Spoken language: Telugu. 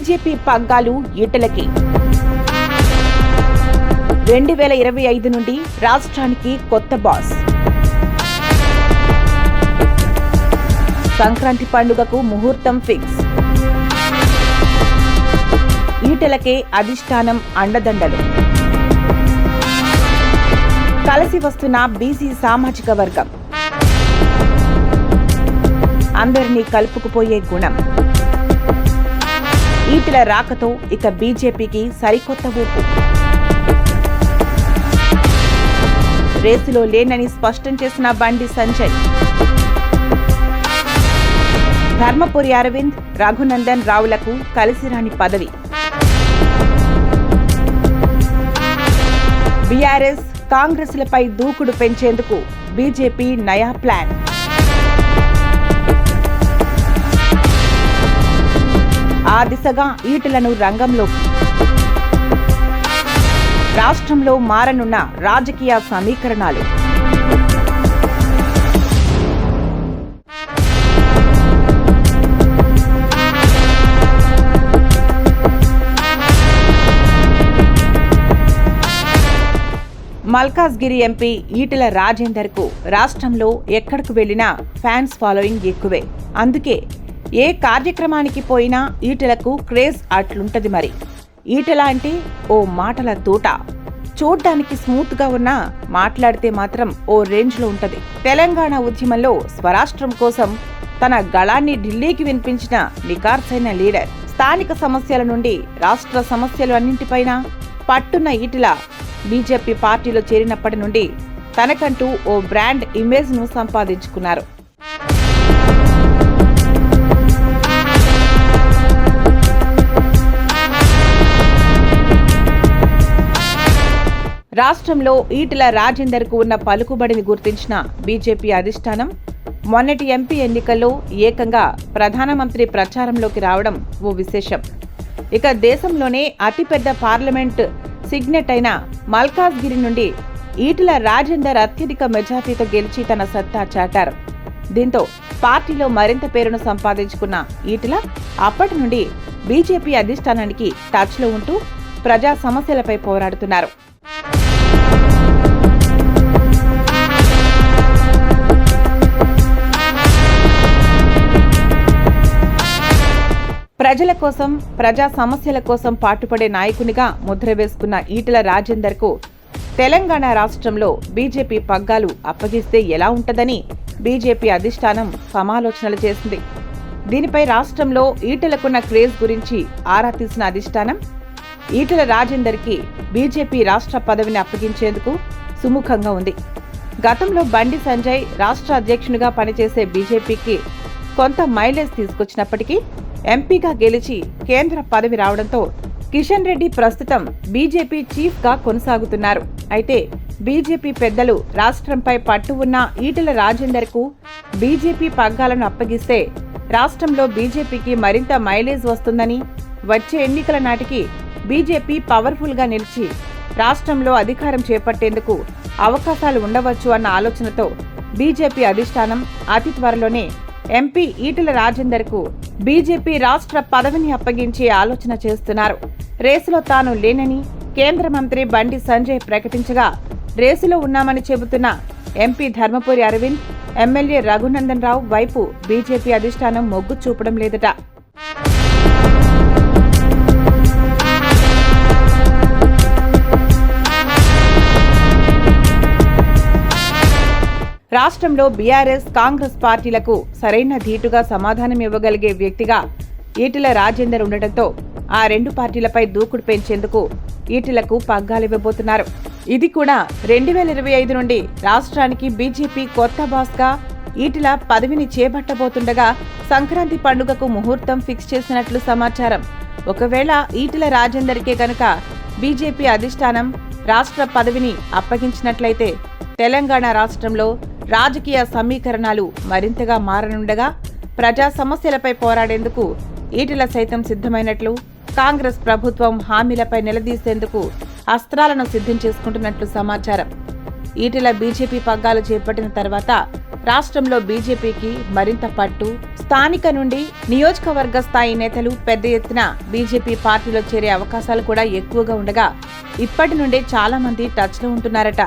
బీజేపీ పగ్గాలు ఈటలకి. రెండు వేల ఇరవై ఐదు నుండి రాష్ట్రానికి కొత్త బాస్. సంక్రాంతి పండుగకు ముహూర్తం ఫిక్స్. ఈటలకే అధిష్టానం అండదండలు. కలిసి వస్తున్న బీసీ సామాజిక వర్గం. అందరినీ కలుపుకుపోయే గుణం. ఈటల రాకతో ఇక బీజేపీకి సరికొత్త ఊపు. రేసులో లేనని స్పష్టం చేసిన బండి సంజయ్. ధర్మపురి అరవింద్ రఘునందన్ రావులకు కలిసిరాని పదవి. బీఆర్ఎస్ కాంగ్రెస్లపై దూకుడు పెంచేందుకు బీజేపీ నయా ప్లాన్. ఆ దిశగా ఈటలను రంగంలో రాష్ట్రంలో మారనున్న రాజకీయ సమీకరణాలు. మల్కాజ్గిరి ఎంపీ ఈటెల రాజేందర్కు రాష్ట్రంలో ఎక్కడికి వెళ్ళినా ఫ్యాన్స్ ఫాలోయింగ్ ఎక్కువే. అందుకే ఏ కార్యక్రమానికి పోయినా ఈటెలకు క్రేజ్ అట్లుంటది మరి. ఈటెల అంటే ఓ మాటల తూట. చూడ్డానికి స్మూత్గా ఉన్నా మాట్లాడితే మాత్రం ఓ రేంజ్లో ఉంటుంది. తెలంగాణ ఉద్యమంలో స్వరాష్ట్రం కోసం తన గళాన్ని ఢిల్లీకి వినిపించిన నికార్సైన లీడర్. స్థానిక సమస్యల నుండి రాష్ట్ర సమస్యలు అన్నింటిపైన పట్టున్న ఈటల బీజేపీ పార్టీలో చేరినప్పటి నుండి తనకంటూ ఓ బ్రాండ్ ఇమేజ్ను సంపాదించుకున్నారు. రాష్ట్రంలో ఈటెల రాజేందర్కు ఉన్న పలుకుబడిని గుర్తించిన బీజేపీ అధిష్టానం మొన్నటి ఎంపీ ఎన్నికల్లో ఏకంగా ప్రధానమంత్రి ప్రచారంలోకి రావడం ఓ విశేషం. ఇక దేశంలోనే అతిపెద్ద పార్లమెంట్ సిగ్నెట్ అయిన మల్కాజ్గిరి నుండి ఈటెల రాజేందర్ అత్యధిక మెజార్టీతో గెలిచి తన సత్తా చాటారు. దీంతో పార్టీలో మరింత పేరును సంపాదించుకున్న ఈటెల అప్పటి నుండి బీజేపీ అధిష్టానానికి టచ్లో ఉంటూ ప్రజా సమస్యలపై పోరాడుతున్నారు. ప్రజల కోసం ప్రజా సమస్యల కోసం పాటుపడే నాయకునిగా ముద్ర వేసుకున్న ఈటల రాజేందర్కు తెలంగాణ రాష్ట్రంలో బీజేపీ పగ్గాలు అప్పగిస్తే ఎలా ఉంటుందని బీజేపీ అధిష్టానం సమాలోచనలు చేసింది. దీనిపై రాష్ట్రంలో ఈటలకున్న క్రేజ్ గురించి ఆరా తీసిన అధిష్టానం ఈటల రాజేందర్కి బీజేపీ రాష్ట్ర పదవిని అప్పగించేందుకు సుముఖంగా ఉంది. గతంలో బండి సంజయ్ రాష్ట్ర అధ్యక్షునిగా పనిచేసే బీజేపీకి కొంత మైలేజ్ తీసుకొచ్చినప్పటికీ ఎంపీగా గెలిచి కేంద్ర పదవి రావడంతో కిషన్ రెడ్డి ప్రస్తుతం బీజేపీ చీఫ్గా కొనసాగుతున్నారు. అయితే బీజేపీ పెద్దలు రాష్ట్రంపై పట్టు ఉన్న ఈటల రాజేందర్కు బీజేపీ పగ్గాలను అప్పగిస్తే రాష్ట్రంలో బీజేపీకి మరింత మైలేజ్ వస్తుందని వచ్చే ఎన్నికల నాటికి బీజేపీ పవర్ఫుల్గా నిలిచి రాష్ట్రంలో అధికారం చేపట్టేందుకు అవకాశాలు ఉండవచ్చు అన్న ఆలోచనతో బీజేపీ అధిష్టానం అతి త్వరలోనే ఎంపీ ఈటల రాజేందర్కు బీజేపీ రాష్ట్ర పదవిని అప్పగించే ఆలోచన చేస్తున్నారు. రేసులో తాను లేనని కేంద్ర మంత్రి బండి సంజయ్ ప్రకటించగా రేసులో ఉన్నామని చెబుతున్న ఎంపీ ధర్మపురి అరవింద్ ఎమ్మెల్యే రఘునందన్ రావు వైపు బీజేపీ అధిష్టానం మొగ్గు చూపడం లేదట. రాష్ట్రంలో బీఆర్ఎస్ కాంగ్రెస్ పార్టీలకు సరైన ధీటుగా సమాధానం ఇవ్వగలిగే వ్యక్తిగా ఈటెల రాజేందర్ ఉండటంతో ఆ రెండు పార్టీలపై దూకుడు పెంచేందుకు ఈటెలకు పగ్గాలివ్వబోతున్నారు ఇది కూడా రెండు వేల ఇరవై ఐదు నుండి రాష్ట్రానికి బీజేపీ కొత్త బాస్గా ఈటెల పదవిని చేపట్టబోతుండగా సంక్రాంతి పండుగకు ముహూర్తం ఫిక్స్ చేసినట్లు సమాచారం. ఒకవేళ ఈటెల రాజేందర్కే కనుక బీజేపీ అధిష్టానం రాష్ట్ర పదవిని అప్పగించినట్లయితే తెలంగాణ రాష్ట్రంలో రాజకీయ సమీకరణాలు మరింతగా మారనుండగా ప్రజా సమస్యలపై పోరాడేందుకు ఈటెల సైతం సిద్ధమైనట్లు కాంగ్రెస్ ప్రభుత్వం హామీలపై నిలదీసేందుకు అస్త్రాలను సిద్ధం చేసుకుంటున్నట్లు సమాచారం. ఈటెల బీజేపీ పగ్గాలు చేపట్టిన తర్వాత రాష్ట్రంలో బీజేపీకి మరింత పట్టు స్థానిక నుండి నియోజకవర్గ స్థాయి నేతలు పెద్ద ఎత్తున బీజేపీ పార్టీలో చేరే అవకాశాలు కూడా ఎక్కువగా ఉండగా ఇప్పటి నుండే చాలా మంది టచ్లో ఉంటున్నారట.